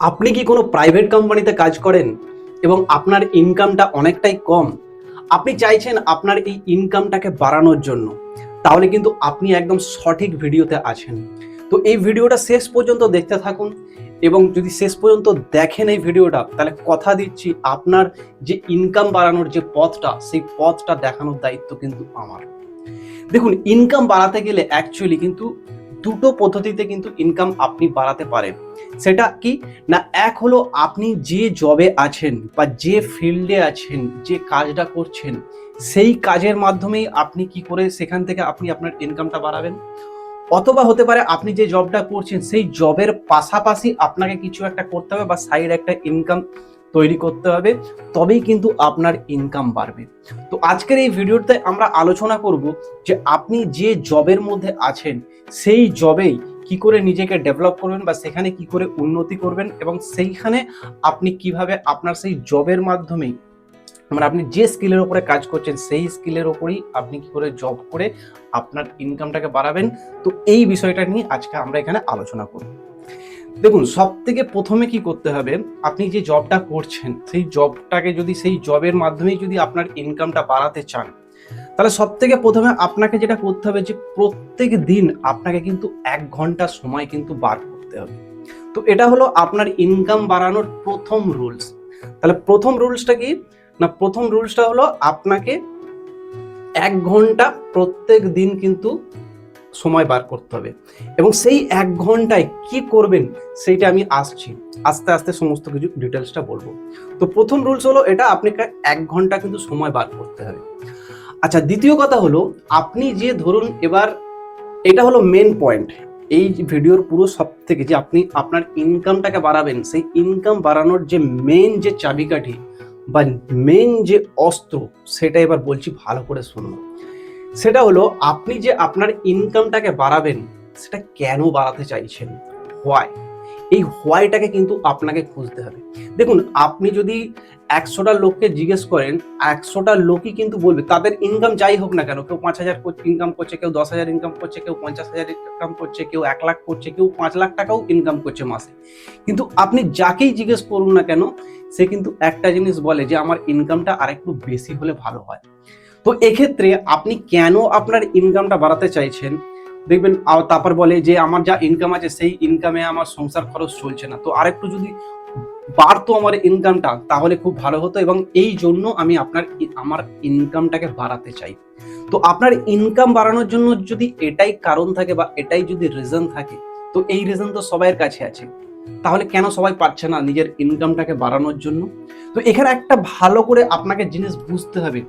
আপনি কি কোনো প্রাইভেট কোম্পানিতে কাজ করেন এবং আপনার ইনকামটা অনেকটাই কম? আপনি চাইছেন আপনার এই ইনকামটাকে বাড়ানোর জন্য। তাহলে কিন্তু আপনি একদম সঠিক ভিডিওতে আছেন। তো এই ভিডিওটা শেষ পর্যন্ত দেখতে থাকুন এবং যদি শেষ পর্যন্ত দেখেন এই ভিডিওটা, তাহলে কথা দিচ্ছি আপনার যে ইনকাম বাড়ানোর যে পথটা, সেই পথটা দেখানোর দায়িত্ব কিন্তু আমার। দেখুন ইনকাম বাড়াতে গেলে অ্যাকচুয়ালি কিন্তু দুটো পদ্ধতিতে কিন্তু ইনকাম আপনি বাড়াতে পারেন। সেটা কি? না, এক হলো আপনি যে জবে আছেন বা যে ফিল্ডে আছেন, যে কাজটা করছেন, সেই কাজের মাধ্যমেই আপনি কি করে সেখান থেকে আপনি আপনার ইনকামটা বাড়াবেন? অথবা হতে পারে আপনি যে জবটা করছেন, সেই জবের পাশাপাশি আপনাকে কিছু একটা করতে হবে বা সাইড একটা ইনকাম তৈরি করতে হবে, তবেই কিন্তু আপনার ইনকাম বাড়বে। তো আজকের এই ভিডিওতে আমরা আলোচনা করব যে আপনি যে জবের মধ্যে আছেন, সেই জবেই কি করে নিজেকে ডেভেলপ করবেন বা সেখানে কি করে উন্নতি করবেন এবং সেইখানে আপনি কীভাবে আপনার সেই জবের মাধ্যমেই মানে আপনি যে স্কিলের উপরে কাজ করছেন, সেই স্কিলের উপরেই আপনি কি করে জব করে আপনার ইনকামটাকে বাড়াবেন। তো এই বিষয়টা নিয়ে আজকে আমরা এখানে আলোচনা করব। দেখুন সব থেকে প্রথমে কি করতে হবে, আপনি যে জবটা করছেন, সেই জবটাকে যদি সেই জবের মাধ্যমেই যদি আপনার ইনকামটা বাড়াতে চান, তাহলে সব থেকে প্রথমে আপনাকে যেটা করতে হবে যে প্রত্যেক দিন আপনাকে কিন্তু এক ঘণ্টা সময় কিন্তু বার করতে হবে। তো এটা হলো আপনার ইনকাম বাড়ানোর প্রথম রুলস তাহলে প্রথম রুলসটা কি? না, প্রথম রুলসটা হলো আপনাকে এক ঘণ্টা প্রত্যেক দিন কিন্তু সময় বার করতে হবে। এবং সেই এক ঘন্টায় কি করবেন সেইটা আমি আসছি। আস্তে আস্তে সমস্ত কিছু ডিটেলসটা বলব। তো প্রথম রুলস হলো এটা, আপনাকে এক ঘণ্টা কিন্তু সময় বার করতে হবে। আচ্ছা দ্বিতীয় কথা হলো, আপনি যে ধরুন এবার এটা হলো মেন পয়েন্ট এই ভিডিওর পুরো সব থেকে যে আপনি আপনার ইনকামটাকে বাড়াবেন, সেই ইনকাম বাড়ানোর যে মেন যে চাবিকাঠি বা মেন যে অস্ত্র, সেটা এবার বলছি ভালো করে শুনুন সেটা হলো, আপনি যে আপনার ইনকামটাকে বাড়াবেন, সেটা কেন বাড়াতে চাইছেন? হোয়াই এই হোয়াইটাকে কিন্তু আপনাকে খুঁজতে হবে। দেখুন, আপনি যদি একশোটা লোককে জিজ্ঞেস করেন, একশোটা লোকই কিন্তু বলবে, তাদের ইনকাম যাই হোক না কেন, কেউ পাঁচ হাজার ইনকাম করছে, কেউ দশ হাজার ইনকাম করছে, কেউ পঞ্চাশ হাজার ইনকাম করছে, কেউ এক লাখ করছে, কেউ পাঁচ লাখ টাকাও ইনকাম করছে মাসে। কিন্তু আপনি যাকেই জিজ্ঞেস করুন না কেন, সে কিন্তু একটা জিনিস বলে যে, আমার ইনকামটা আরেকটু বেশি হলে ভালো হয়। তো এক্ষেত্রে আপনি কেন আপনার ইনকামটা বাড়াতে চাইছেন? দেখবেন তারপর বলে যে, আমার যা ইনকাম আছে, সেই ইনকামে আমার সংসার খরচ চলছে না। তো আরেকটু যদি বাড়তো আমার ইনকামটা তাহলে খুব ভালো হতো এবং এই জন্য আমি আপনার আমার ইনকামটাকে বাড়াতে চাই। তো আপনার ইনকাম বাড়ানোর জন্য যদি এটাই কারণ থাকে বা এটাই যদি রিজন থাকে, তো এই রিজন তো সবাইয়ের কাছে আছে। তাহলে কেন সবাই পাচ্ছে না নিজের ইনকামটাকে বাড়ানোর জন্য? তো এখানে একটা ভালো করে আপনাকে জিনিস বুঝতে হবে।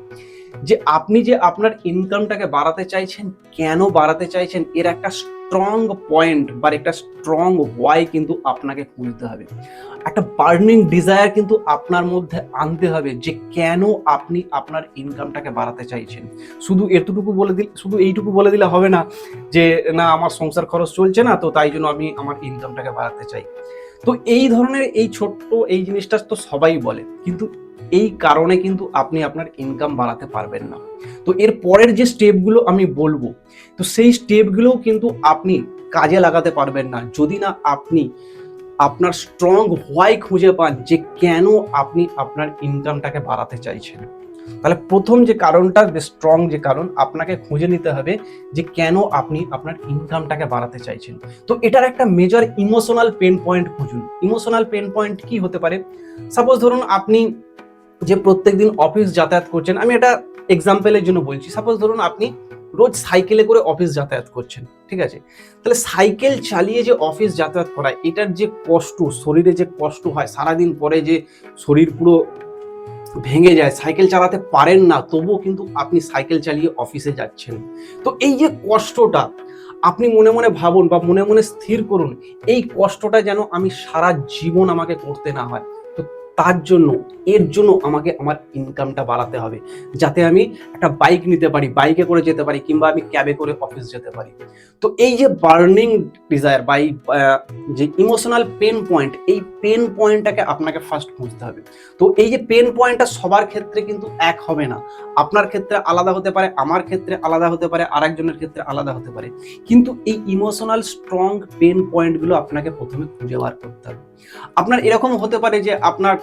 যে আপনি যে আপনার ইনকামটাকে বাড়াতে চাইছেন, কেন বাড়াতে চাইছেন, এর একটা স্ট্রং পয়েন্ট বা একটা স্ট্রং ওয়াই কিন্তু আপনাকে খুঁজতে হবে। একটা বার্নিং ডিজায়ার কিন্তু আপনার মধ্যে আনতে হবে যে কেন আপনি আপনার ইনকামটাকে বাড়াতে চাইছেন। শুধু এতটুকু বলে দিল, শুধু এইটুকু বলে দিলে হবে না যে, না, আমার সংসার খরচ চলছে না, তো তাই জন্য আমি আমার ইনকামটাকে বাড়াতে চাই। তো এই ধরনের এই ছোট্ট এই জিনিসটা তো সবাই বলে, কিন্তু এই কারণে কিন্তু আপনি আপনার ইনকাম বাড়াতে পারবেন না। তো এর পরের যে স্টেপগুলো আমি বলব, তো সেই স্টেপগুলোও কিন্তু আপনি কাজে লাগাতে পারবেন না। যদি না আপনি আপনার স্ট্রং হোয়াই খুঁজে পান যে কেন আপনি আপনার ইনকামটাকে বাড়াতে চাইছেন। তাহলে প্রথম যে কারণটা স্ট্রং যে কারণ, আপনাকে খুঁজে নিতে হবে যে কেন আপনি আপনার ইনকামটাকে বাড়াতে চাইছেন। তো এটার একটা মেজর ইমোশনাল পেন পয়েন্ট খুঁজুন। ইমোশনাল পেন পয়েন্ট কি হতে পারে? সাপোজ ধরুন আপনি যে প্রত্যেকদিন অফিস যাতায়াত করছেন, আমি এটা এক্সাম্পলের জন্য বলছি। সাপোজ ধরুন আপনি রোজ সাইকেলে করে অফিস যাতায়াত করছেন, ঠিক আছে? তাহলে সাইকেল চালিয়ে যে অফিস যাতায়াত করা, এটার যে কষ্ট, শরীরে যে কষ্ট হয়, সারাদিন পরে যে শরীর পুরো ভেঙে যায় সাইকেল চালাতে পারেন না, তবুও কিন্তু আপনি সাইকেল চালিয়ে অফিসে যাচ্ছেন। তো এই যে কষ্টটা, আপনি মনে মনে ভাবুন বা মনে মনে স্থির করুন, এই কষ্টটা যেন আমি সারা জীবন আমাকে করতে না হয়। তার জন্য, এর জন্য আমাকে আমার ইনকামটা বাড়াতে হবে। যাতে আমি একটা বাইক নিতে পারি বাইকে করে যেতে পারি, কিংবা আমি ক্যাবে করে অফিস যেতে পারি। তো এই যে বার্নিং ডিজায়ার বা যে ইমোশনাল পেন পয়েন্ট এই পেন পয়েন্টটাকে আপনাকে ফার্স্ট খুঁজতে হবে। তো এই যে পেন পয়েন্টটা সবার ক্ষেত্রে কিন্তু এক হবে না। আপনার ক্ষেত্রে আলাদা হতে পারে, আমার ক্ষেত্রে আলাদা হতে পারে, আরেকজনের ক্ষেত্রে আলাদা হতে পারে। কিন্তু এই ইমোশনাল স্ট্রং পেন পয়েন্টগুলো আপনাকে প্রথমে খুঁজে বার করতে হবে। আপনার এরকম হতে পারে যে আপনার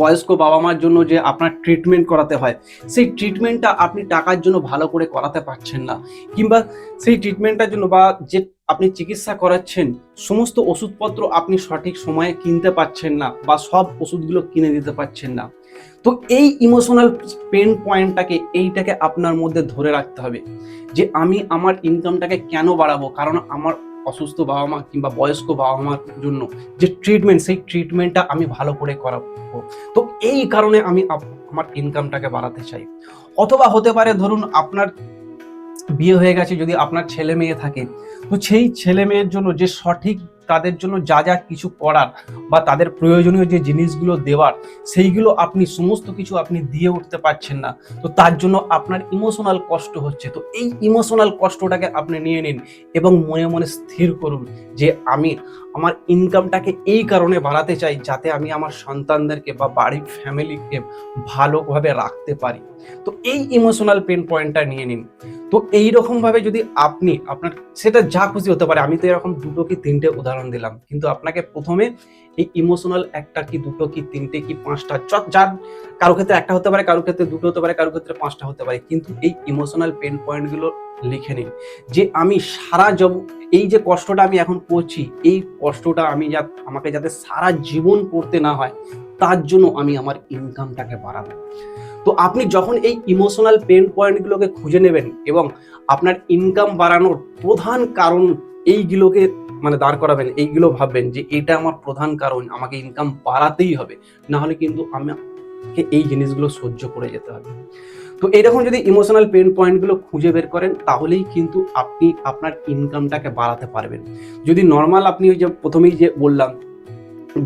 বয়স্ক বাবা মার জন্য যে আপনার ট্রিটমেন্ট করাতে হয়, সেই ট্রিটমেন্টটা আপনি টাকার জন্য ভালো করে করাতে পারছেন না। কিংবা সেই ট্রিটমেন্টটার জন্য বা যে আপনি চিকিৎসা করাচ্ছেন, সমস্ত ওষুধপত্র আপনি সঠিক সময়ে কিনতে পারছেন না বা সব ওষুধগুলো কিনে দিতে পারছেন না। তো এই ইমোশনাল পেন পয়েন্টটাকে এইটাকে আপনার মধ্যে ধরে রাখতে হবে যে আমি আমার ইনকামটাকে কেন বাড়াবো? কারণ আমার অসুস্থ বাবা মা কিংবা বয়স্ক বাবা মার জন্য যে ট্রিটমেন্ট সেই ট্রিটমেন্টটা আমি ভালো করে করাবো। তো এই কারণে আমি আমার ইনকামটাকে বাড়াতে চাই। অথবা হতে পারে ধরুন আপনার বিয়ে হয়ে গেছে, যদি আপনার ছেলে মেয়ে থাকে, তো সেই ছেলে মেয়ের জন্য যে সঠিক তাদের জন্য যা যা কিছু করার বা তাদের প্রয়োজনীয় যে জিনিসগুলো দেওয়ার, সেইগুলো আপনি, সমস্ত কিছু আপনি দিয়ে উঠতে পারছেন না। তো তার জন্য আপনার ইমোশনাল কষ্ট হচ্ছে। তো এই ইমোশনাল কষ্টটাকে আপনি নিয়ে নিন এবং মনে মনে স্থির করুন যে আমি আমার ইনকামটাকে এই কারণে বাড়াতে চাই যাতে আমি আমার সন্তানদেরকে বা বাড়ির ফ্যামিলিকে ভালোভাবে রাখতে পারি। তো এই ইমোশনাল পেন পয়েন্টটা নিয়ে নিন। তো এই ভাবে যদি আপনি, আপনার, সেটা যা খুশি হতে পারে, আমি তো এরকম দুটো কি তিনটে উদাহরণ দিলাম, কিন্তু আপনাকে প্রথমে এই ইমোশনাল একটা কি, দুটো কি, তিনটে কি, পাঁচটা যার কারও ক্ষেত্রে একটা হতে পারে, কারও ক্ষেত্রে দুটো হতে পারে, কারও ক্ষেত্রে পাঁচটা হতে পারে, কিন্তু এই ইমোশনাল পেন পয়েন্টগুলো লিখে নিন। যে আমি সারা জব, এই যে কষ্টটা আমি এখন করছি, এই কষ্টটা আমি যা, আমাকে যাতে সারা জীবন করতে না হয়, তার জন্য আমি আমার ইনকামটাকে বাড়াবো। তো আপনি যখন এই ইমোশনাল পেন পয়েন্টগুলোকে খুঁজে নেবেন এবং আপনার ইনকাম বাড়ানোর প্রধান কারণ এইগুলোকে মানে দাঁড় করাবেন, এইগুলো ভাববেন যে এটা আমার প্রধান কারণ, আমাকে ইনকাম বাড়াতেই হবে। না হলে কিন্তু আমাকে এই জিনিসগুলো সহ্য করে যেতে হবে। তো এরকম যদি ইমোশনাল পেন পয়েন্টগুলো খুঁজে বের করেন, তাহলেই কিন্তু আপনি আপনার ইনকামটাকে বাড়াতে পারবেন। যদি নর্মাল আপনি ওই যে প্রথমেই যে বললাম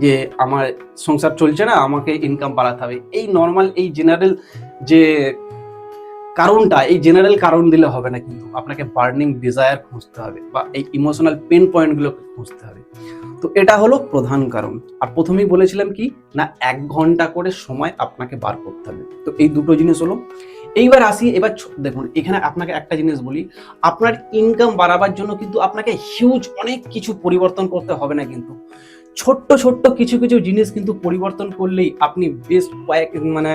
যে আমার সংসার চলছে না, আমাকে ইনকাম বাড়াতে হবে, এই নর্মাল এই জেনারেল যে কারণটা, এই জেনারেল কারণ দিলে হবে না কিন্তু। আপনাকে বার্নিং ডিজায়ার খুঁজতে হবে বা এই ইমোশনাল পেন পয়েন্টগুলো খুঁজতে হবে। তো এটা হলো প্রধান কারণ। আর প্রথমেই বলেছিলাম কি, না, এক ঘণ্টা করে সময় আপনাকে বার করতে হবে। তো এই দুটো জিনিস হলো। এইবার আসি, এবার দেখুন, এখানে আপনাকে একটা জিনিস বলি। আপনার ইনকাম বাড়াবার জন্য কিন্তু আপনাকে হিউজ অনেক কিছু পরিবর্তন করতে হবে না কিন্তু। ছোট্ট ছোট্ট কিছু কিছু জিনিস কিন্তু পরিবর্তন করলেই আপনি বেশ কয়েক মানে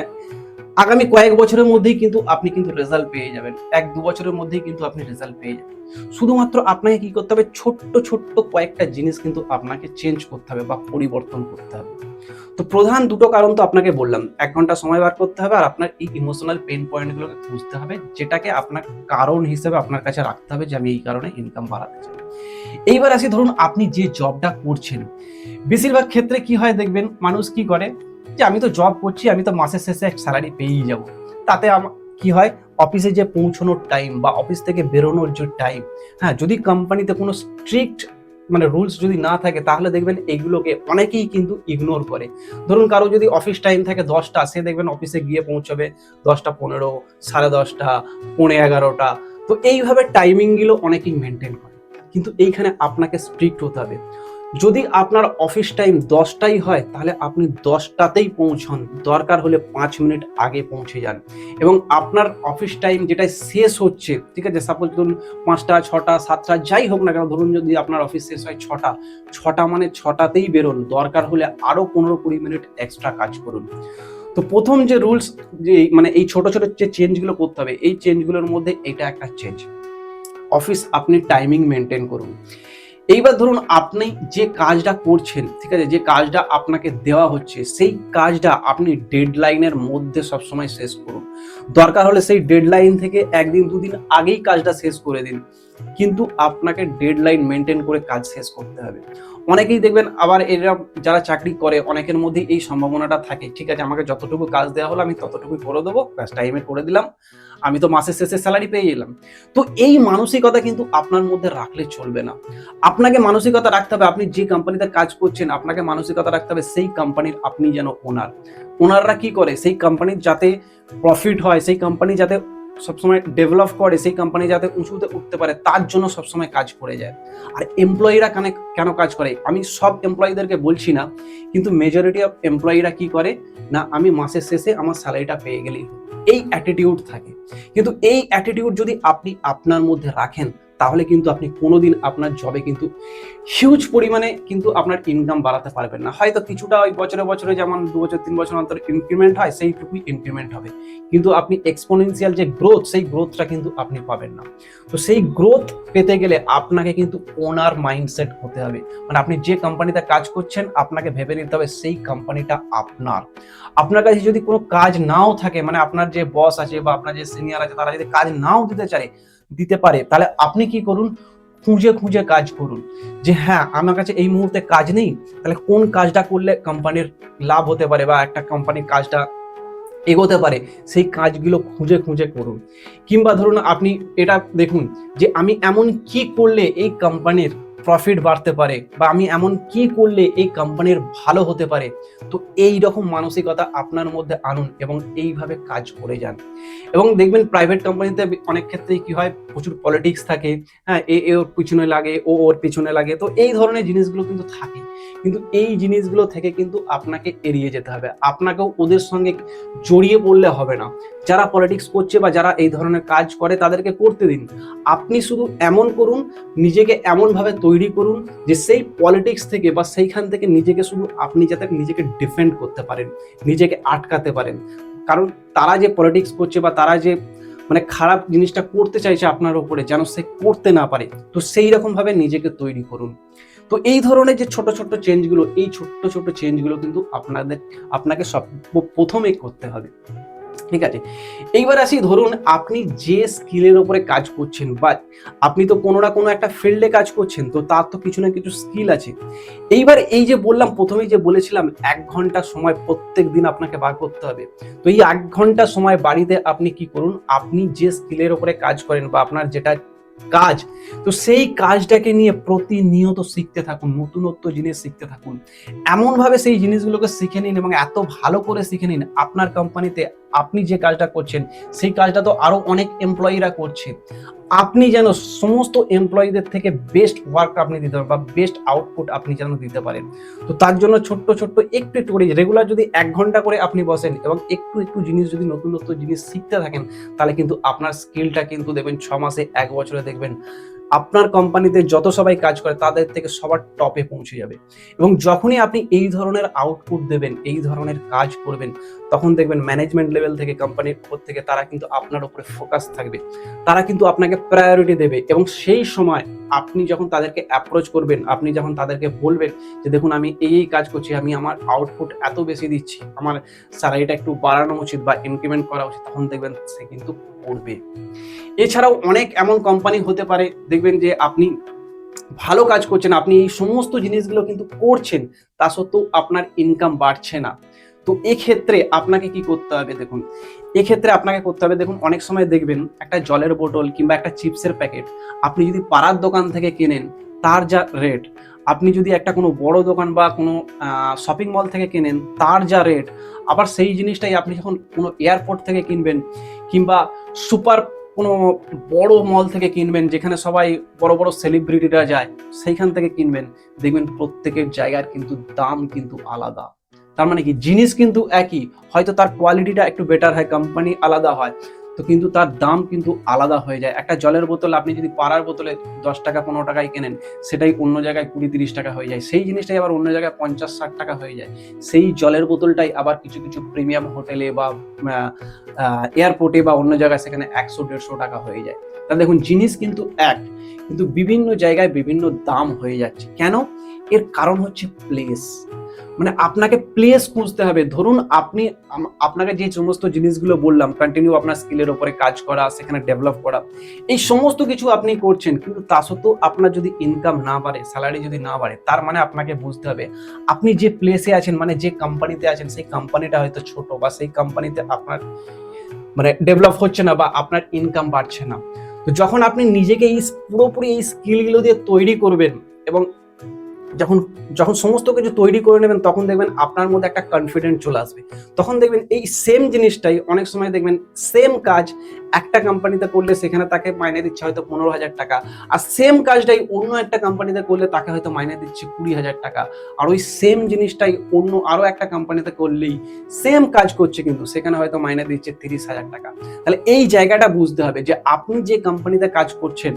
আগামী কয়েক বছরের মধ্যেই কিন্তু আপনি কিন্তু রেজাল্ট পেয়ে যাবেন। এক দু বছরের মধ্যেই কিন্তু আপনি রেজাল্ট পেয়ে যাবেন। শুধুমাত্র আপনাকে কি করতে হবে? ছোট্ট ছোট্ট কয়েকটা জিনিস কিন্তু আপনাকে চেঞ্জ করতে হবে বা পরিবর্তন করতে হবে। তো প্রধান দুটো কারণ তো আপনাকে বললাম। এক ঘণ্টা সময় বার করতে হবে আর আপনার এই ইমোশনাল পেন পয়েন্টগুলোকে বুঝতে হবে, যেটাকে আপনার কারণ হিসেবে আপনার কাছে রাখতে হবে যে আমি এই কারণে ইনকাম বাড়াতে চাই। এইবার আসি, ধরুন আপনি যে জবটা করছেন, বেশিরভাগ ক্ষেত্রে কি হয় দেখবেন? মানুষ কি করে? যে আমি তো জব করছি, আমি তো মাসের শেষে স্যালারি পেয়েই যাব। তাতে কি হয়? অফিসে যে পৌঁছানোর টাইম বা অফিস থেকে বেরোনোর যে টাইম হ্যাঁ যদি কোম্পানিতে কোনো স্ট্রিক্ট মানে রুলস যদি না থাকে, তাহলে দেখবেন এইগুলোকে অনেকেই কিন্তু ইগনোর করে। ধরুন কারও যদি অফিস টাইম থাকে দশটা, সে দেখবেন অফিসে গিয়ে পৌঁছবে দশটা পনেরো, সাড়ে দশটা, পৌনে এগারোটা। তো এইভাবে টাইমিংগুলো অনেকেই মেনটেন করে। কিন্তু এইখানে আপনাকে স্ট্রিক্ট হতে হবে। যদি আপনার অফিস টাইম দশটাই হয়, তাহলে আপনি দশটাতেই পৌঁছন। দরকার হলে পাঁচ মিনিট আগে পৌঁছে যান। এবং আপনার অফিস টাইম যেটা শেষ হচ্ছে, ঠিক আছে সাপোজ ধরুন পাঁচটা, ছটা, সাতটা, যাই হোক না কেন, ধরুন যদি আপনার অফিস শেষ হয় ছটা ছটা মানে ছটাতেই বেরোন। দরকার হলে আরও পনেরো কুড়ি মিনিট এক্সট্রা কাজ করুন। তো প্রথম যে রুলস যে মানে এই ছোট ছোট যে চেঞ্জগুলো করতে হবে, এই চেঞ্জগুলোর মধ্যে এটা একটা চেঞ্জ অফিস আপনি টাইমিং মেনটেন করুন। এইবার ধরুন আপনি যে কাজটা করছেন, ঠিক আছে? যে কাজটা আপনাকে দেওয়া হচ্ছে, সেই কাজটা আপনি ডেডলাইনের মধ্যে সবসময় শেষ করুন। দরকার হলে সেই ডেডলাইন থেকে একদিন, দুদিন আগেই কাজটা শেষ করে দিন। কিন্তু আপনাকে ডেডলাইন মেনটেন করে কাজ শেষ করতে হবে। অনেকেই দেখবেন আবার এরা যারা চাকরি করে, অনেকের মধ্যে এই সম্ভাবনাটা থাকে। ঠিক আছে, আমাকে যতটুকু কাজ দেওয়া হলো, আমি ততটুকু করে দেবো। কাজ টাইমে করে দিলাম। আমি তো মাসের শেষে স্যালারি পেয়ে এলাম। তো এই মানসিকতা কিন্তু আপনার মধ্যে রাখলে চলবে না। আপনাকে মানসিকতা রাখতে হবে, আপনি যে কোম্পানিতে কাজ করছেন, আপনাকে মানসিকতা রাখতে হবে সেই কোম্পানির আপনি যেন ওনার ওনাররা কি করে? সেই কোম্পানির যাতে প্রফিট হয়, সেই কোম্পানি যাতে সবসময় ডেভেলপ করে, সেই কোম্পানি যাতে উঁচুতে উঠতে পারে, তার জন্য সবসময় কাজ করে যায়। আর এমপ্লয়িরা কেন কেন কাজ করে? আমি সব এমপ্লয়ীদেরকে বলছি না, কিন্তু মেজরিটি অফ এমপ্লয়িরা কি করে? না, আমি মাসের শেষে আমার স্যালারিটা পেয়ে গেলেই। এই অ্যাটিটিউড থাকে। কিন্তু এই অ্যাটিটিউড যদি আপনি আপনার মধ্যে রাখেন তাহলে কিন্তু আপনি কোনোদিন আপনার জবে কিন্তু হিউজ পরিমাণে কিন্তু আপনার ইনকাম বাড়াতে পারবেন না। হয়তো কিছুটা ওই বছরে বছরে যেমন দু বছর, তিন বছর অন্তর ইনক্রিমেন্ট হয়, সেইটুকুই ইনক্রিমেন্ট হবে। কিন্তু আপনি এক্সপোনেনশিয়াল যে গ্রোথ সেই গ্রোথটা কিন্তু আপনি পাবেন না। তো সেই গ্রোথ পেতে গেলে আপনাকে কিন্তু ওনার মাইন্ডসেট হতে হবে। মানে আপনি যে কোম্পানিতে কাজ করছেন, আপনাকে ভেবে নিতে হবে সেই কোম্পানিটা আপনার। আপনার কাছে যদি কোনো কাজ নাও থাকে মানে আপনার যে বস আছে বা আপনার যে সিনিয়র আছে, তারা যদি কাজ নাও দিতে চায় দিতে পারে, তাহলে আপনি কি করুন? খুঁজে খুঁজে কাজ করুন। যে হ্যাঁ আমার কাছে এই মুহূর্তে কাজ নেই, তাহলে কোন কাজটা করলে কোম্পানির লাভ হতে পারে বা একটা কোম্পানির কাজটা এগোতে পারে, সেই কাজগুলো খুঁজে খুঁজে করুন। কিংবা ধরুন আপনি এটা দেখুন যে আমি এমন কি করলে এই কোম্পানির প্রফিট বাড়তে পারে বা আমি এমন কি করলে এই কোম্পানির ভালো হতে পারে? তো এই রকম মানসিকতা আপনার মধ্যে আনুন এবং এইভাবে কাজ করে যান। এবং দেখবেন প্রাইভেট কোম্পানিতে অনেক ক্ষেত্রেই কি হয়? প্রচুর পলিটিক্স থাকে। হ্যাঁ এ এ ওর পিছনে লাগে, ও ওর পিছনে লাগে। তো এই ধরনের জিনিসগুলো কিন্তু থাকে। কিন্তু এই জিনিসগুলো থেকে কিন্তু আপনাকে এড়িয়ে যেতে হবে। আপনাকেও ওদের সঙ্গে জড়িয়ে পড়লে হবে না। যারা পলিটিক্স করছে বা যারা এই ধরনের কাজ করে, তাদেরকে করতে দিন। আপনি শুধু এমন করুন, নিজেকে এমনভাবে তৈরি করুন যে সেই পলিটিক্স থেকে বা সেইখান থেকে নিজেকে শুধু আপনি যাতে নিজেকে ডিফেন্ড করতে পারেন, নিজেকে আটকাতে পারেন। কারণ তারা যে পলিটিক্স করছে বা তারা যে মানে খারাপ জিনিসটা করতে চাইছে আপনার ওপরে যেন সে করতে না পারে, তো সেই রকমভাবে নিজেকে তৈরি করুন। তো এই ধরনের যে ছোট ছোট চেঞ্জগুলো এই ছোট্ট ছোট চেঞ্জগুলো কিন্তু আপনাদের, আপনাকে সব, প্রথমেই করতে হবে। ঠিক আছে? এইবার আসি ধরুন আপনি যে স্কিলের উপরে কাজ করছেন বা আপনি তো কোনো না কোনো একটা ফিল্ডে কাজ করছেন, তো তার তো কিছু না কিছু স্কিল আছে। এইবার এই যে বললাম, প্রথমেই যে বলেছিলাম, এক ঘণ্টা সময় প্রত্যেক দিন আপনাকে বার করতে হবে। তো এই এক ঘণ্টা সময় বাড়িতে আপনি কি করুন, আপনি যে স্কিলের উপরে কাজ করেন বা আপনার যেটা কাজ, তো সেই কাজটাকে নিয়ে প্রতিনিয়ত শিখতে থাকুন, নতুনত্ব জিনিস শিখতে থাকুন। এমনভাবে সেই জিনিসগুলোকে শিখে নিন এবং এত ভালো করে শিখে নিন, আপনার কোম্পানিতে আপনি যে কাজটা করছেন, সেই কাজটা তো আরও অনেক এমপ্লয়িরা করছে। আপনি যেন সমস্ত এমপ্লয়ীদের থেকে বেস্ট ওয়ার্ক আপনি দিতে পারেন বা বেস্ট আউটপুট আপনি যেন দিতে পারেন। তো তার জন্য ছোট্ট ছোট্ট একটু একটু করে রেগুলার যদি এক ঘণ্টা করে আপনি বসেন এবং একটু একটু জিনিস যদি নতুন নতুন জিনিস শিখতে থাকেন, তাহলে কিন্তু আপনার স্কিলটা কিন্তু দেখবেন ছ মাসে এক বছরে দেখবেন আপনার কোম্পানিতে যত সবাই কাজ করে, তাদের থেকে সবার টপে পৌঁছে যাবে। এবং যখনই আপনি এই ধরনের আউটপুট দেবেন, এই ধরনের কাজ করবেন, তখন দেখবেন ম্যানেজমেন্ট লেভেল থেকে কোম্পানির উপর থেকে তারা কিন্তু আপনার উপরে ফোকাস থাকবে। তারা কিন্তু আপনাকে প্রায়োরিটি দেবে এবং সেই সময় আপনি যখন তাদেরকে অ্যাপ্রোচ করবেন, আপনি যখন তাদেরকে বলবেন যে, দেখুন, আমি এই এই কাজ করছি, আমি আমার আউটপুট এত বেশি দিচ্ছি, আমার স্যালারিটা একটু বাড়ানো উচিত বা ইনক্রিমেন্ট করা উচিত, তখন দেখবেন সে কিন্তু করবে। এছাড়াও অনেক এমন কোম্পানি হতে পারে, দেখবেন যে আপনি ভালো কাজ করছেন, আপনি এই সমস্ত জিনিসগুলো কিন্তু করছেন, তা সত্ত্বেও আপনার ইনকাম বাড়ছে না। তো এক্ষেত্রে আপনাকে কি করতে হবে দেখুন, এক্ষেত্রে আপনাকে করতে হবে দেখুন, অনেক সময় দেখবেন একটা জলের বোতল কিংবা একটা চিপসের প্যাকেট আপনি যদি পাড়ার দোকান থেকে কেনেন, তার যা রেট আপনি যদি একটা কোনো বড় দোকান বা কোনো শপিং মল থেকে কেনেন, তার যা রেট আবার সেই জিনিসটাই আপনি যখন কোনো এয়ারপোর্ট থেকে কিনবেন, কিংবা সুপার কোনো বড় মল থেকে কিনবেন, যেখানে সবাই বড় বড় সেলিব্রিটিরা যায়, সেইখান থেকে কিনবেন, দেখবেন প্রত্যেকের জায়গার কিন্তু দাম কিন্তু আলাদা। তার মানে কি? জিনিস কিন্তু একই, হয়তো তার কোয়ালিটিটা একটু বেটার হয় কোম্পানি আলাদা হয়। তো কিন্তু তার দাম কিন্তু আলাদা হয়ে যায়। একটা জলের বোতল আপনি যদি পাড়ার বোতলে দশ টাকা, পনেরো টাকায় কেনেন, সেটাই অন্য জায়গায় কুড়ি, তিরিশ টাকা হয়ে যায়। সেই জিনিসটাই আবার অন্য জায়গায় পঞ্চাশ, ষাট টাকা হয়ে যায়। সেই জলের বোতলটাই আবার কিছু কিছু প্রিমিয়াম হোটেলে বা এয়ারপোর্টে বা অন্য জায়গায় সেখানে একশো, দেড়শো টাকা হয়ে যায়। তা দেখুন, জিনিস কিন্তু এক, কিন্তু বিভিন্ন জায়গায় বিভিন্ন দাম হয়ে যাচ্ছে। কেন? এর কারণ হচ্ছে প্লেস মানে আপনাকে প্লেস খুঁজতে হবে। ধরুন আপনি আপনাকে যে সমস্ত জিনিসগুলো বললাম কন্টিনিউ আপনার স্কিলের উপরে কাজ করা, সেখানে ডেভেলপ করা, এই সমস্ত কিছু আপনি করছেন, কিন্তু তা সত্ত্বেও আপনার যদি ইনকাম না বাড়ে স্যালারি যদি না বাড়ে, তার মানে আপনাকে বুঝতে হবে, আপনি যে প্লেসে আছেন মানে যে কোম্পানিতে আছেন, সেই কোম্পানিটা হয়তো ছোট বা সেই কোম্পানিতে আপনার মানে ডেভেলপ হচ্ছে না বা আপনার ইনকাম বাড়ছে না। তো যখন আপনি নিজেকে এই পুরোপুরি এই স্কিলগুলো দিয়ে তৈরি করবেন এবং যখন যখন সমস্ত কিছু তৈরি করে নেবেন, তখন দেখবেন আপনার মধ্যে একটা কনফিডেন্ট চলে আসবে। তখন দেখবেন এই সেম জিনিসটাই অনেক সময় দেখবেন সেম কাজ একটা কোম্পানিতে করলে সেখানে তাকে মাইনে দিচ্ছে হয়তো পনেরো হাজার টাকা, আর সেম কাজটাই অন্য একটা কোম্পানিতে করলে তাকে হয়তো মাইনে দিচ্ছে কুড়ি হাজার টাকা। আর ওই সেম জিনিসটাই অন্য আরও একটা কোম্পানিতে করলেই সেম কাজ করছে কিন্তু সেখানে হয়তো মাইনে দিচ্ছে তিরিশ হাজার টাকা। তাহলে এই জায়গাটা বুঝতে হবে যে আপনি যে কোম্পানিতে কাজ করছেন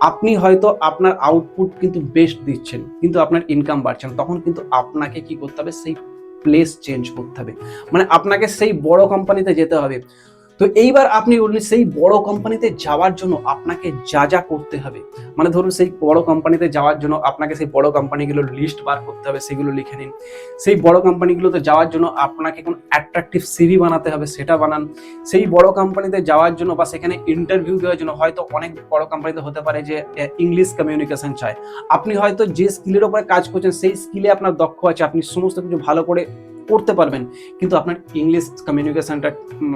আপনি হয়তো আপনার আউটপুট কিন্তু বেস্ট দিচ্ছেন, কিন্তু আপনার ইনকাম বাড়ছে না। তখন কিন্তু আপনাকে কি করতে হবে? সেই প্লেস চেঞ্জ করতে হবে। মানে আপনাকে সেই বড় কোম্পানিতে যেতে হবে। তো এইবার আপনি সেই বড় কোম্পানিতে যাওয়ার জন্য আপনাকে যা যা করতে হবে। মানে ধরুন, সেই বড় কোম্পানিতে যাওয়ার জন্য আপনাকে সেই বড় কোম্পানিগুলোর লিস্ট বার করতে হবে, সেগুলো লিখে নিন। সেই বড় কোম্পানিগুলোতে যাওয়ার জন্য আপনাকে কোন অ্যাট্রাকটিভ সিভি বানাতে হবে, সেটা বানান। সেই বড় কোম্পানিতে যাওয়ার জন্য বা সেখানে ইন্টারভিউ দেওয়ার জন্য হয়তো অনেক বড় কোম্পানিতে হতে পারে যে ইংলিশ কমিউনিকেশন চায়। আপনি হয়তো যে স্কিলের উপরে কাজ করছেন, সেই স্কিলে আপনার দক্ষ আছে। আপনি সমস্ত কিছু ভালো করে করতে পারবেন। কিন্তু আপনার ইংলিশ কমিউনিকেশনটা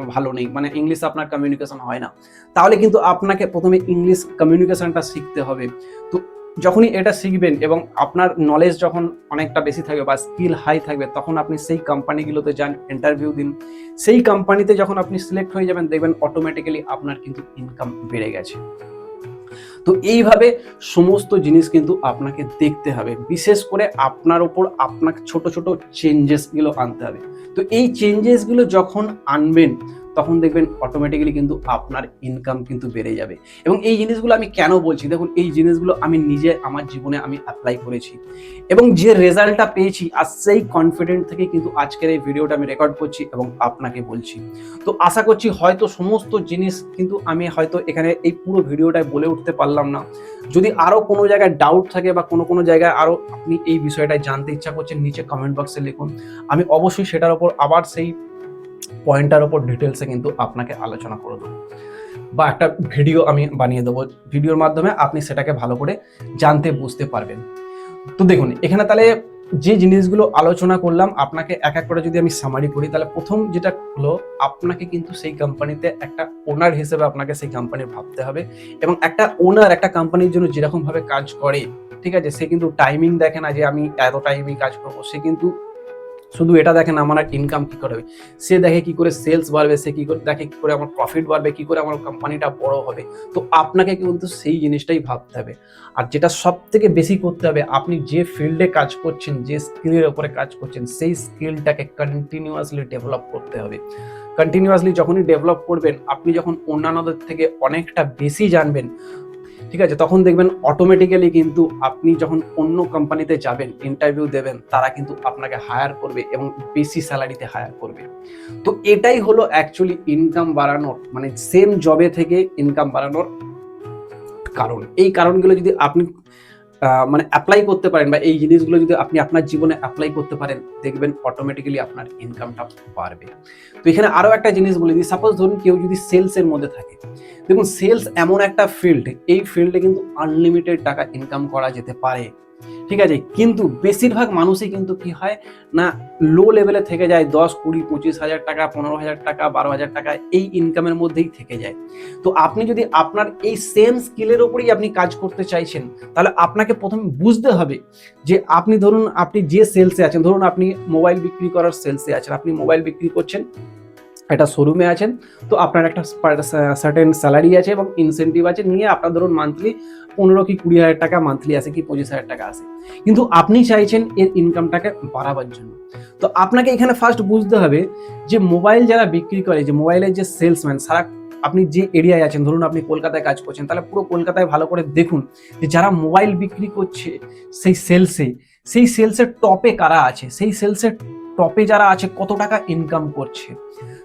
ভালো নেই। মানে ইংলিশ আপনার কমিউনিকেশন হয় না। তাহলে কিন্তু আপনাকে প্রথমে ইংলিশ কমিউনিকেশনটা শিখতে হবে। তো যখনই এটা শিখবেন এবং আপনার নলেজ যখন অনেকটা বেশি থাকবে বা স্কিল হাই থাকবে, তখন আপনি সেই কোম্পানিগুলোতে যান ইন্টারভিউ দিন। সেই কোম্পানিতে যখন আপনি সিলেক্ট হয়ে যাবেন, দেখবেন অটোমেটিক্যালি আপনার কিন্তু ইনকাম বেড়ে গেছে। তো এইভাবে সমস্ত জিনিস কিন্তু আপনাকে দেখতে হবে। বিশেষ করে আপনার ওপর আপনাকে ছোট ছোট চেঞ্জেসগুলো আনতে হবে। তো এই চেঞ্জেসগুলো যখন আনবেন তখন দেখবেন অটোমেটিক্যালি কিন্তু আপনার ইনকাম কিন্তু বেড়ে যাবে। এবং এই জিনিসগুলো আমি কেন বলছি? দেখুন, এই জিনিসগুলো আমি নিজে আমার জীবনে আমি অ্যাপ্লাই করেছি। এবং যে রেজাল্টটা পেয়েছি, আর সেই কনফিডেন্ট থেকে কিন্তু আজকের এই ভিডিওটা আমি রেকর্ড করছি এবং আপনাকে বলছি। তো আশা করছি হয়তো সমস্ত জিনিস কিন্তু আমি হয়তো এখানে এই পুরো ভিডিওটায় বলে উঠতে পারলাম না। যদি আরও কোনো জায়গায় ডাউট থাকে বা কোনো কোনো জায়গায় আরও আপনি এই বিষয়টায় জানতে ইচ্ছা করছেন, নিচে কমেন্ট বক্সে লিখুন। আমি অবশ্যই সেটার ওপর আবার সেই পয়েন্টটার ওপর ডিটেলসে কিন্তু আপনাকে আলোচনা করে দেবো। বা একটা ভিডিও আমি বানিয়ে দেবো। ভিডিওর মাধ্যমে আপনি সেটাকে ভালো করে জানতে, বুঝতে পারবেন। তো দেখুন, এখানে তাহলে যে জিনিসগুলো আলোচনা করলাম, আপনাকে এক এক করে যদি আমি সামারি করি, তাহলে প্রথম যেটা হলো, আপনাকে কিন্তু সেই কোম্পানিতে একটা ওনার হিসেবে আপনাকে সেই কোম্পানির ভাবতে হবে। এবং একটা ওনার একটা কোম্পানির জন্য যেরকমভাবে কাজ করে, ঠিক আছে, সে কিন্তু টাইমিং দেখে না যে আমি এত টাইমে কাজ করব। সে কিন্তু শুধু এটা দেখে না, আমার ইনকাম কি করে হবে? সে দেখে কি করে সেলস বাড়বে, সে কি করে, দেখে কি করে আমার প্রফিট বাড়বে, কি করে আমার কোম্পানিটা বড় হবে। তো আপনাকে কিন্তু সেই জিনিসটাই ভাবতে হবে। আর যেটা সব থেকে বেশি করতে হবে, আপনি যে ফিল্ডে কাজ করছেন, যে স্কিলের উপরে কাজ করছেন, সেই স্কিলটাকে কন্টিনিউয়াসলি ডেভেলপ করতে হবে। কন্টিনিউয়াসলি যখনই ডেভেলপ করবেন, আপনি যখন অন্যান্যদের থেকে অনেকটা বেশি জানবেন ঠিক আছে? তখন দেখবেন অটোমেটিক্যালি কিন্তু আপনি যখন অন্য কোম্পানিতে যাবেন ইন্টারভিউ দেবেন, তারা কিন্তু আপনাকে হায়ার করবে এবং বেশি স্যালারিতে হায়ার করবে। তো এটাই হলো অ্যাকচুয়ালি ইনকাম বাড়ানোর মানে সেম জবে থেকে ইনকাম বাড়ানোর কারণ। এই কারণগুলো যদি আপনি মানে অ্যাপ্লাই করতে পারেন বা এই জিনিসগুলো যদি আপনি আপনার জীবনে অ্যাপ্লাই করতে পারেন, দেখবেন অটোমেটিক্যালি আপনার ইনকামটা বাড়বে। তো এখানে আরও একটা জিনিস বলে দিই। সাপোজ ধরুন কেউ যদি সেলসের মধ্যে থাকে, দেখুন সেলস এমন একটা ফিল্ড এই ফিল্ডে কিন্তু আনলিমিটেড টাকা ইনকাম করা যেতে পারে। ঠিক আছে? কিন্তু বেশিরভাগ মানুষই কিন্তু কি হয় না লো লেভেলে থেকে যায়, দশ, কুড়ি, পঁচিশ হাজার টাকা, পনেরো হাজার টাকা, বারো হাজার টাকা এই ইনকামের মধ্যেই থেকে যায়। তো আপনি যদি আপনার এই সেম স্কিলের ওপরেই আপনি কাজ করতে চাইছেন, তাহলে আপনাকে প্রথমে বুঝতে হবে যে আপনি ধরুন, আপনি যে সেলসে আছেন, ধরুন আপনি মোবাইল বিক্রি করার সেলসে আছেন, আপনি মোবাইল বিক্রি করছেন একটা শোরুমে আছেন। তো আপনার একটা সার্টেন স্যালারি আছে এবং ইনসেন্টিভ আছে নিয়ে আপনার ধরুন মান্থলি পনেরো কি কুড়ি হাজার টাকা মান্থলি আসে কি পঁচিশ হাজার টাকা আসে কিন্তু আপনি চাইছেন এর ইনকামটাকে বাড়াবার জন্য। তো আপনাকে এখানে ফার্স্ট বুঝতে হবে যে মোবাইল যারা বিক্রি করে, যে মোবাইলের যে সেলসম্যান সারা আপনি যে এরিয়ায় আছেন, ধরুন আপনি কলকাতায় কাজ করছেন, তাহলে পুরো কলকাতায় ভালো করে দেখুন যে যারা মোবাইল বিক্রি করছে সেই সেলসে সেই সেলসের টপে কারা আছে? সেই সেলসের টপে যারা আছে, কত টাকা ইনকাম করছে?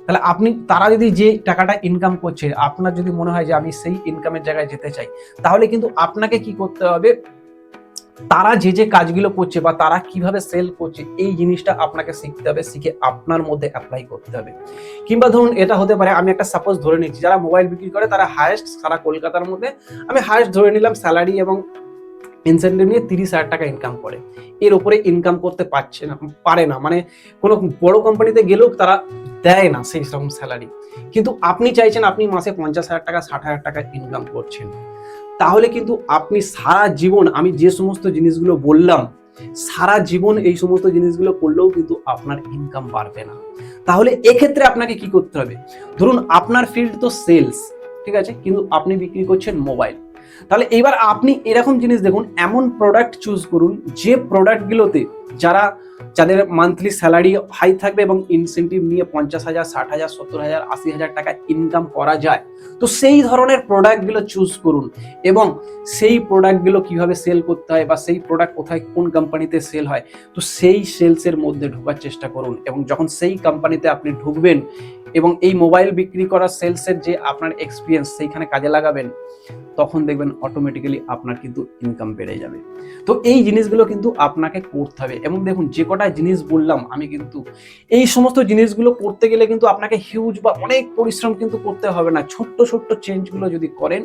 তাহলে আপনি, তারা যদি যে টাকাটা ইনকাম করছে, আপনার যদি মনে হয় যে আমি সেই ইনকামের জায়গায় যেতে চাই, তাহলে কিন্তু আপনাকে কি করতে হবে? তারা যে যে কাজগুলো করছে বা তারা কীভাবে সেল করছে, এই জিনিসটা আপনাকে শিখতে হবে, শিখে আপনার মধ্যে অ্যাপ্লাই করতে হবে। কিংবা ধরুন, এটা হতে পারে, আমি একটা সাপোজ ধরে নিচ্ছি, যারা মোবাইল বিক্রি করে, তারা হায়েস্ট সারা কলকাতার মধ্যে, আমি হায়েস্ট ধরে নিলাম স্যালারি এবং ইনসেন্টিভ নিয়ে তিরিশ হাজার টাকা ইনকাম করে। এর ওপরে ইনকাম করতে পারছে না, পারে না। মানে কোনো বড় কোম্পানিতে গেলেও তারা দেয় না সেই রকম স্যালারি কিন্তু আপনি চাইছেন আপনি মাসে পঞ্চাশ হাজার টাকা, ষাট হাজার টাকা ইনকাম করছেন। তাহলে কিন্তু আপনি সারা জীবন, আমি যে সমস্ত জিনিসগুলো বললাম, সারা জীবন এই সমস্ত জিনিসগুলো করলেও কিন্তু আপনার ইনকাম বাড়বে না। তাহলে এক্ষেত্রে আপনাকে কি করতে হবে? ধরুন আপনার ফিল্ড তো সেলস ঠিক আছে? কিন্তু আপনি বিক্রি করছেন মোবাইল তাহলে এবার আপনি এরকম জিনিস দেখুন, এমন প্রোডাক্ট চুজ করুন, যে প্রোডাক্টগুলোতে যারা, যাদের মান্থলি স্যালারি হাই থাকবে এবং ইনসেন্টিভ নিয়ে পঞ্চাশ হাজার, ষাট হাজার, সত্তর হাজার, আশি হাজার টাকা ইনকাম করা যায়, তো সেই ধরনের প্রোডাক্টগুলো চুজ করুন এবং সেই প্রোডাক্টগুলো কীভাবে সেল করতে হয় বা সেই প্রোডাক্ট কোথায় কোন কোম্পানিতে সেল হয়, তো সেই সেলসের মধ্যে ঢোকার চেষ্টা করুন এবং যখন সেই কোম্পানিতে আপনি ঢুকবেন এবং এই মোবাইল বিক্রি করা সেলসের যে আপনার এক্সপিরিয়েন্স সেইখানে কাজে লাগাবেন তখন দেখবেন অটোমেটিক্যালি আপনার কিন্তু ইনকাম বেড়ে যাবে। তো এই জিনিসগুলো কিন্তু আপনাকে করতে হবে এবং দেখুন যে কটা জিনিস বললাম আমি কিন্তু, এই সমস্ত জিনিসগুলো করতে গেলে কিন্তু আপনাকে হিউজ বা অনেক পরিশ্রম কিন্তু করতে হবে না। ছোট্ট ছোট্ট চেঞ্জগুলো যদি করেন,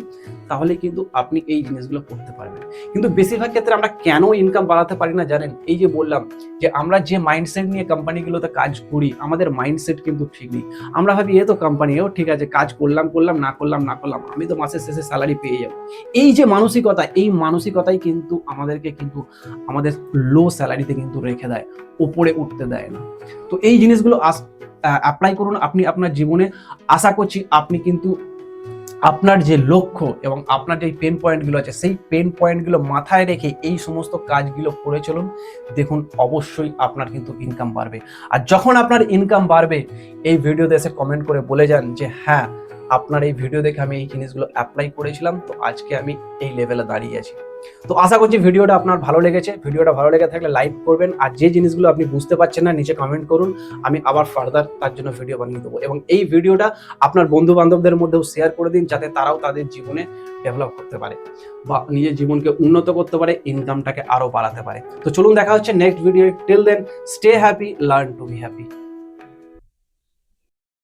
তাহলে কিন্তু আপনি এই জিনিসগুলো করতে পারবেন। কিন্তু বেশিরভাগ ক্ষেত্রে আমরা কেন ইনকাম বাড়াতে পারি না জানেন? এই যে বললাম যে আমরা যে মাইন্ডসেট নিয়ে কোম্পানিগুলোতে কাজ করি, আমাদের মাইন্ডসেট কিন্তু ঠিক নেই। আমরা ভাবি, এ তো কোম্পানি ও ঠিক আছে, কাজ করলাম করলাম, না করলাম না করলাম। আমি তো মাসের শেষে স্যালারি পেয়ে যাব। এই যে মানসিকতা, এই মানসিকতাই কিন্তু আমাদেরকে কিন্তু আমাদের লো স্যালারিতে কিন্তু রেখে দেয় ওপরে উঠতে দেয় না। তো এই জিনিসগুলো আস অ্যাপ্লাই করুন। আপনি আপনার জীবনে আশা করছি আপনি কিন্তু আপনার যে লক্ষ্য এবং আপনার যে পেন পয়েন্টগুলো আছে, সেই পেন পয়েন্টগুলো মাথায় রেখে এই সমস্ত কাজগুলো করে চলুন। দেখুন, অবশ্যই আপনার কিন্তু ইনকাম বাড়বে। আর যখন আপনার ইনকাম বাড়বে, এই ভিডিওতে এসে কমেন্ট করে বলে যান যে হ্যাঁ আপনার এই ভিডিও দেখে আমি এই জিনিসগুলো অ্যাপ্লাই করেছিলাম, তো আজকে আমি এই লেভেলে দাঁড়িয়ে আছি। তো আশা করছি ভিডিওটা আপনার ভালো লেগেছে। ভিডিওটা ভালো লেগে থাকলে লাইক করবেন, আর যে জিনিসগুলো আপনি বুঝতে পারছেন না, নিচে কমেন্ট করুন, আমি আবার ফার্দার তার জন্য ভিডিও বানিয়ে দেবো। এবং এই ভিডিওটা আপনার বন্ধু বান্ধবদের মধ্যেও শেয়ার করে দিন, যাতে তারাও তাদের জীবনে ডেভেলপ করতে পারে বা নিজের জীবনকে উন্নত করতে পারে ইনকামটাকে আরও বাড়াতে পারে। তো চলুন দেখা হচ্ছে next video till then stay happy learn to be happy